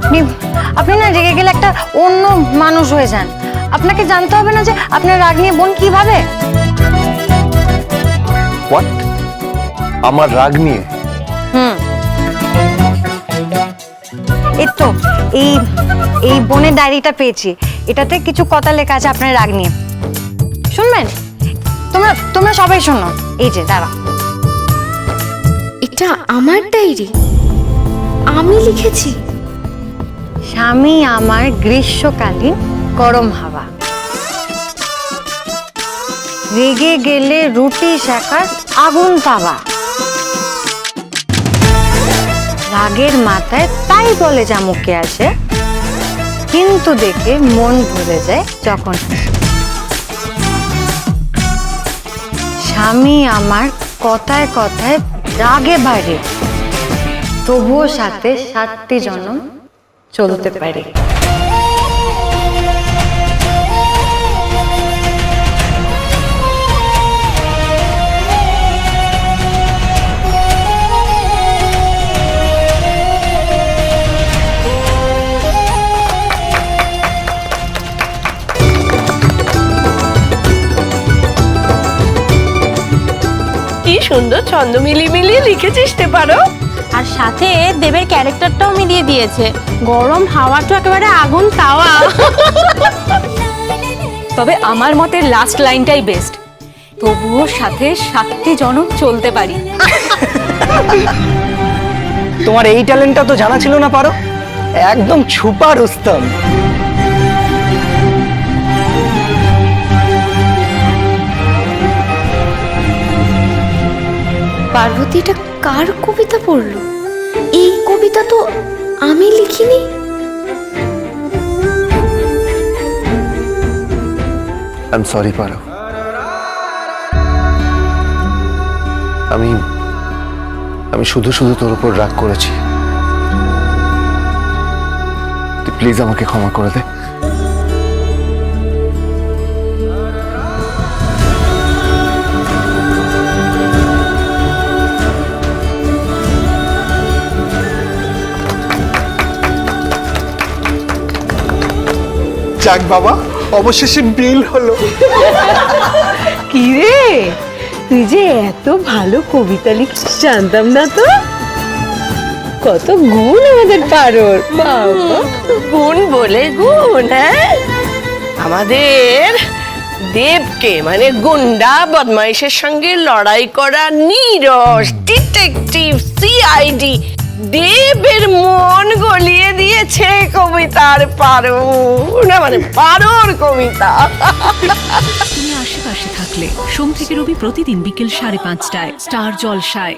আপনি আপনি না রেগে গেলে একটা অন্য মানুষ হয়ে যান। আপনাকে জানতে হবে না যে আপনার রাগ নিয়ে বোন কীভাবে? হোয়াট আমার রাগ নিয়ে? হুম। এই তো এই এই বোনের ডায়েরিটা পেয়েছি। এটাতে কিছু কথা লেখা আছে আপনার রাগ নিয়ে। শুনবেন? তোমরা তোমরা সবাই শোনো। এই যে দাঁড়া। এটা আমার ডায়েরি। আমি লিখেছি। স্বামী আমার গ্রীষ্মকালীন গরম হাওয়া। রেগে গেলে রুটি শাখার আগুন তাওয়া। রাগের মাথায় তাই বলে যা মুখে আসে, কিন্তু দেখে মন ভরে যায় যখন। স্বামী আমার কথায় কথায় রাগে বাড়ে, তবুও সাথে সাতটি জনম চলতে পারে। সুন্দর ছন্দ মিলিয়ে মিলিয়ে লিখেছিস তে পারো। আর সাথে দেবের ক্যারেক্টারটাও মিলিয়ে দিয়েছে। গরম হাওয়াটা একেবারে আগুন তাওয়া। তবে আমার মতে লাস্ট লাইনটাই বেস্ট তবুও সাথে সাতটি জনম চলতে পারি। তোমার এই ট্যালেন্টটা তো জানা ছিল না পারো। একদম ছুপার রুস্তম পার্বতী, এটা কার কবিতা পড়ল? এই কবিতা তো আমি লিখিনি। আই সরি পারো। আমি আমি শুধু শুধু তোর উপর রাগ করেছি। তুই প্লিজ আমাকে ক্ষমা করে দে। যাক বাবা অবশেষে বিল হলো। কি রে? তুই যে এত ভালো কবিতা লিখিস জানতাম না তো। কত গুণ আমাদের পারোর। বাবা। গুণ বলে গুণ হ্যাঁ? আমাদের দেবকে মানে গুন্ডা বদমাইশের সঙ্গে লড়াই করা নীরস ডিটেকটিভ সিআইডি দেবের মন গলিয়ে দিয়েছে কবিতার পারো না মানে পারোর কবিতা। তুমি আশেপাশে থাকলে সোম থেকে রবি প্রতিদিন বিকেল সাড়ে পাঁচটায়, স্টার জলসায়।